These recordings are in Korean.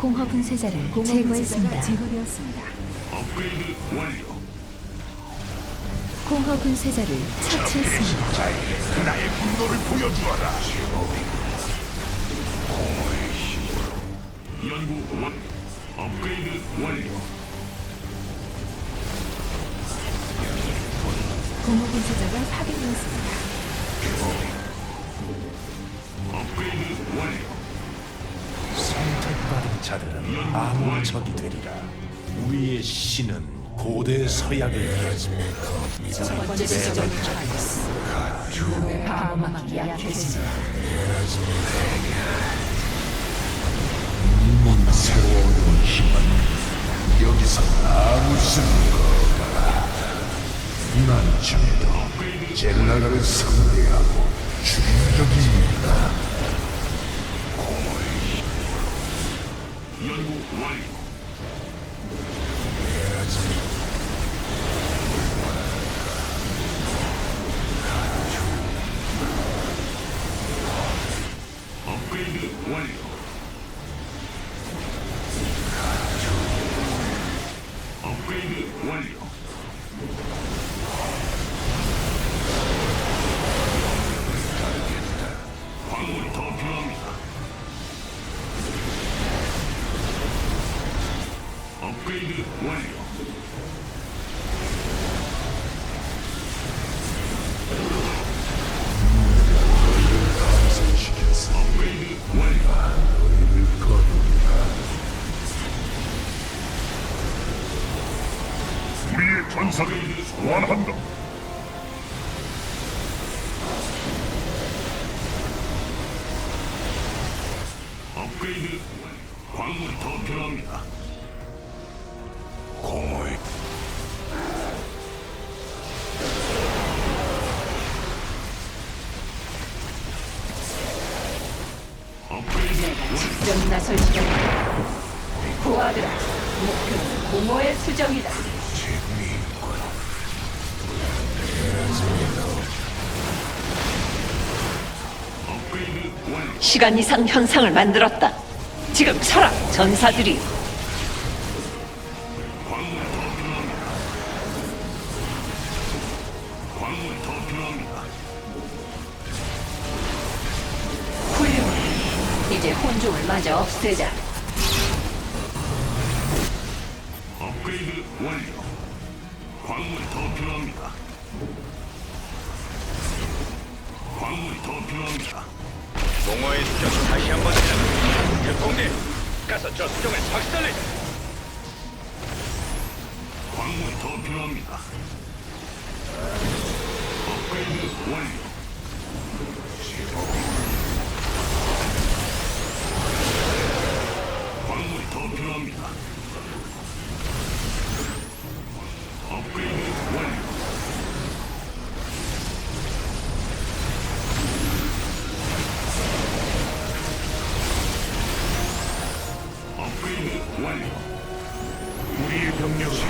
공허 분쇄자를 공허 분쇄자가 제거했습니다. 제거되었습니다. 업그레이드 완료. 공허 분쇄자를 처치했습니다. 자에게 나의 분노를 보여주어라. 연구 완. 업그레이드 완료. 공허 분쇄자가 파괴되었습니다. 업그레이드 완료. 선택받은 자들은 아무 적이 되리라. 우리의 신은 고대 서약을 이어집니다. 첫 번째 지점을 파괴했습니다. 방어막이 약해집니다. 새로운 힘은 여기서 아무 쓸모가 없다. 난 지금도 젤라가를 상대하고 죽인 적이 있다. 연구 완료. 전사를 소환한다. 업그레이드. 광물이 더 필요합니다. 완료. 직접 나설 시간이다. 구하들아, 목표는 공허의 수정이다. 시간 이상 현상을 만들었다. 지금 서라 전사들이 마저 없애자. 업그레이드 완료. 광물이 더 필요합니다. 광물이 더 필요합니다. 공허의 수정을 다시 한번 해라. 특공대, 가서 저 수정을 박살내자. 광물이 더 필요합니다. 업그레이드 완료. 병력을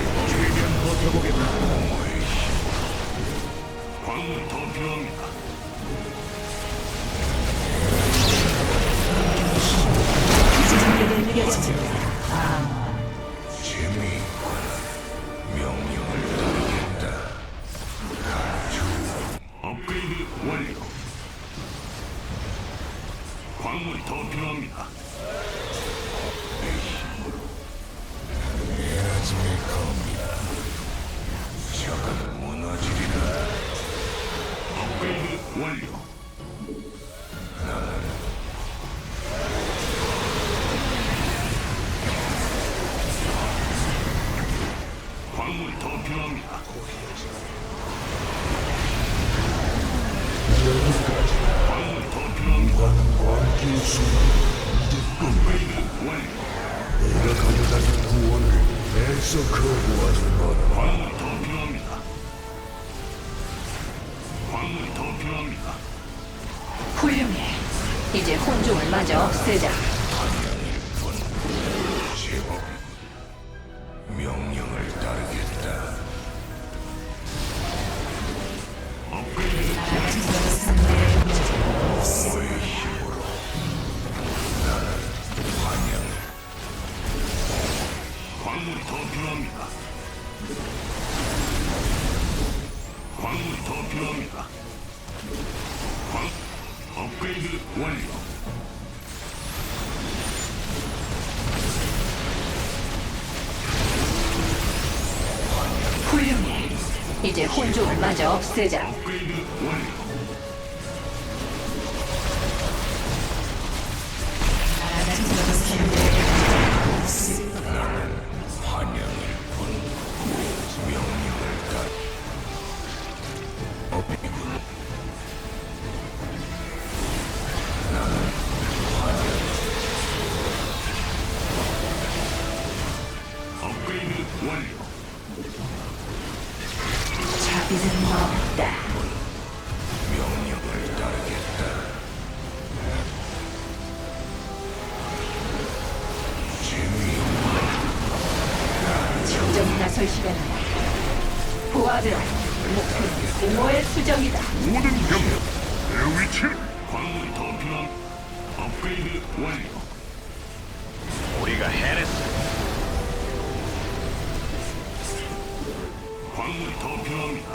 내가 가져다준 구원을 애써 거부하지 마라. 광물이 더 필요합니다. 광물이 더 필요합니다. 훌륭해. 이제 혼종을 마저 없애자. 마저 없애자. 업그레이드 완료. 우리가 해냈어. 광물이 더 필요합니다.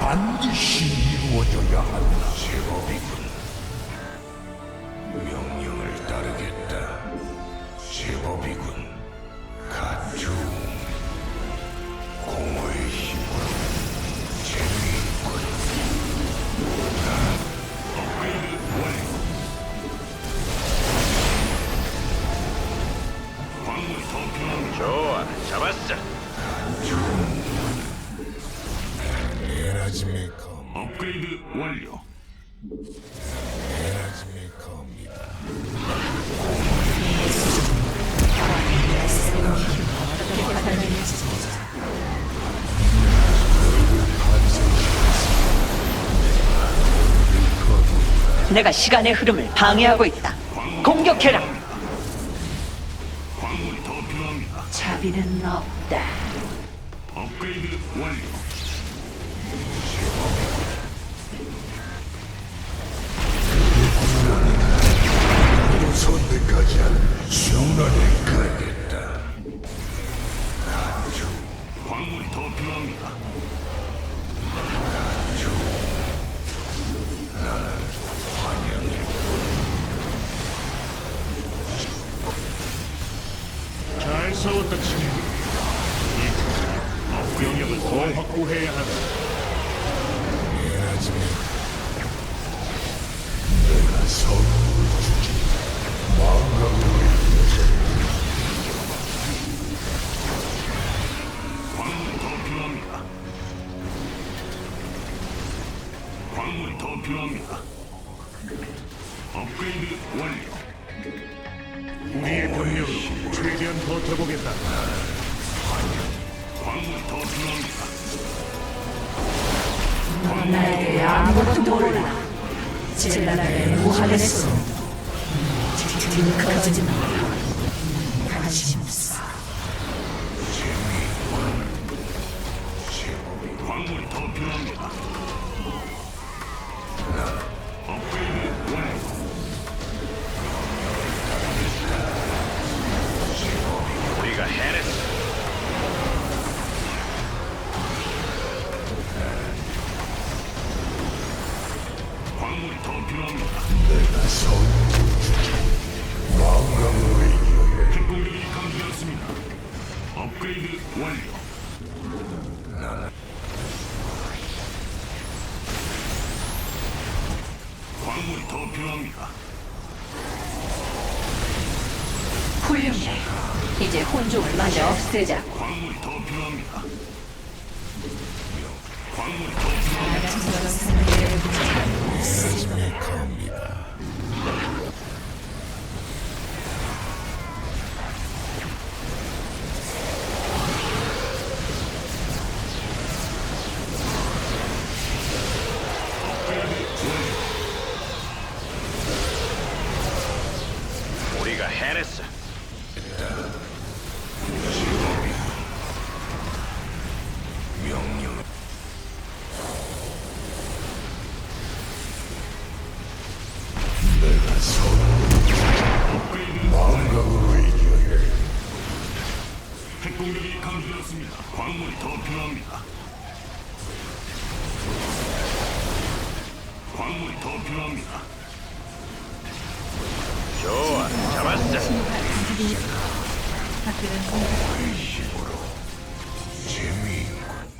반드시 이루어져야 한다. 제법이 내가 시간의 흐름을 방해하고 있다. 공격해라. 광물이 더 필요합니다. 자비는 없다. 업그레이드 완료. 순환에 가겠다. 광물이 더 필요합니다. 싸웠다 친구. 이 병력을 더 확보해야 한다. 더 필요합니다. 젤라의 무한했어. 거짓 마. 관 광물이 더 필요합니다. 내가 주지. 마음가짐의 여행. 핵공격이 감지되었습니다. 업그레이드 완료. 광물이 더 필요합니다. 훌륭해. 이제 혼종을 마저 없애자. 광물이 더 필요합니다. 광물이 더 필요합니다. 에라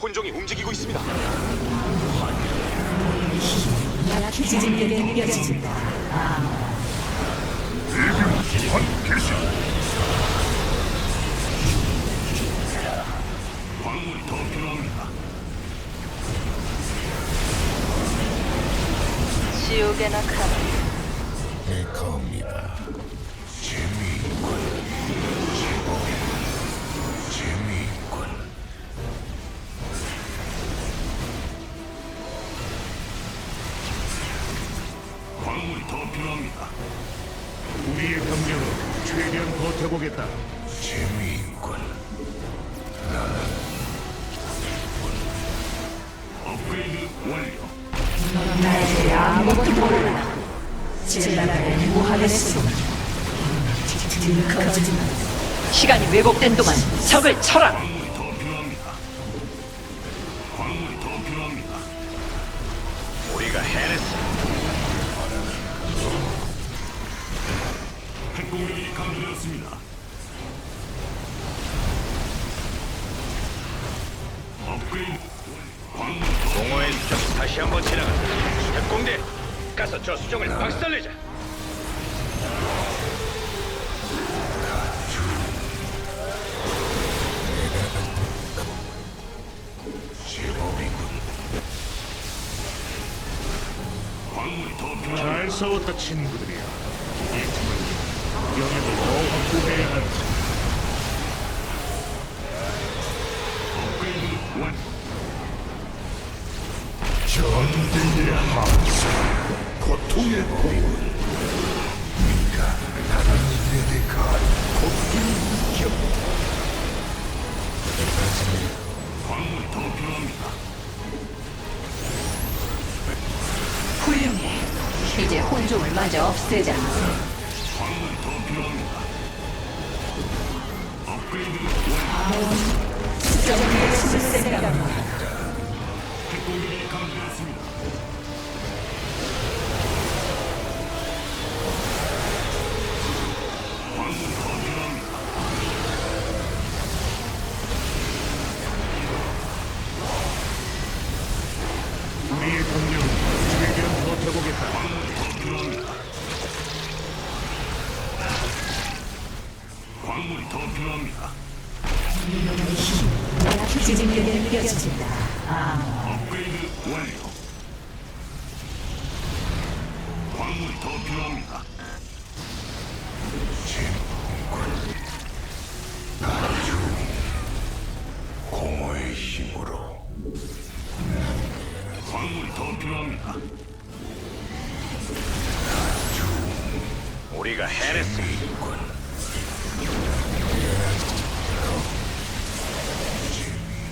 혼종이 움직이고 있습니다. 지진력이 느껴집니다. 기환 개시. 광물이 더 필요합니다. 지옥에나 가라. 겁니다. 젤라가의 무한의 숨. 들커지마. 시간이 왜곡된 동안 적을 쳐라. 광물이 더 필요합니다. 광물이 더 필요합니다. 우리가 해냈어. 핵공격이 감지되었습니다. 업그레이드 광물 더 공허의 수정 다시 한번 지나간다. 특공대, 가서 저 수정을 박살내자. 광물이 더 필요합니다. 잘 싸웠다 친구들이야. 이 팀은 영역을 더 확보해야 한다. 업그레이드. 전대의 함성, 고통의 고문. 네가 일에 가리 고통을 겪 광물이 더 필요합니다. 훌륭해. 이제 혼종을 마저 없애자. 광물이 더 필요합니다. 업그레이드 완료. 수정의 술생각. 핵공격이 감지되었습니다. 광물이 더 필요합니다. 지진력이 느껴집니다. 업그레이드 완료. 광물이 더 필요합니다. 공허의 힘으로 광물이 더 필요합니다. 우리가 해냈어.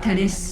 캐리건. 아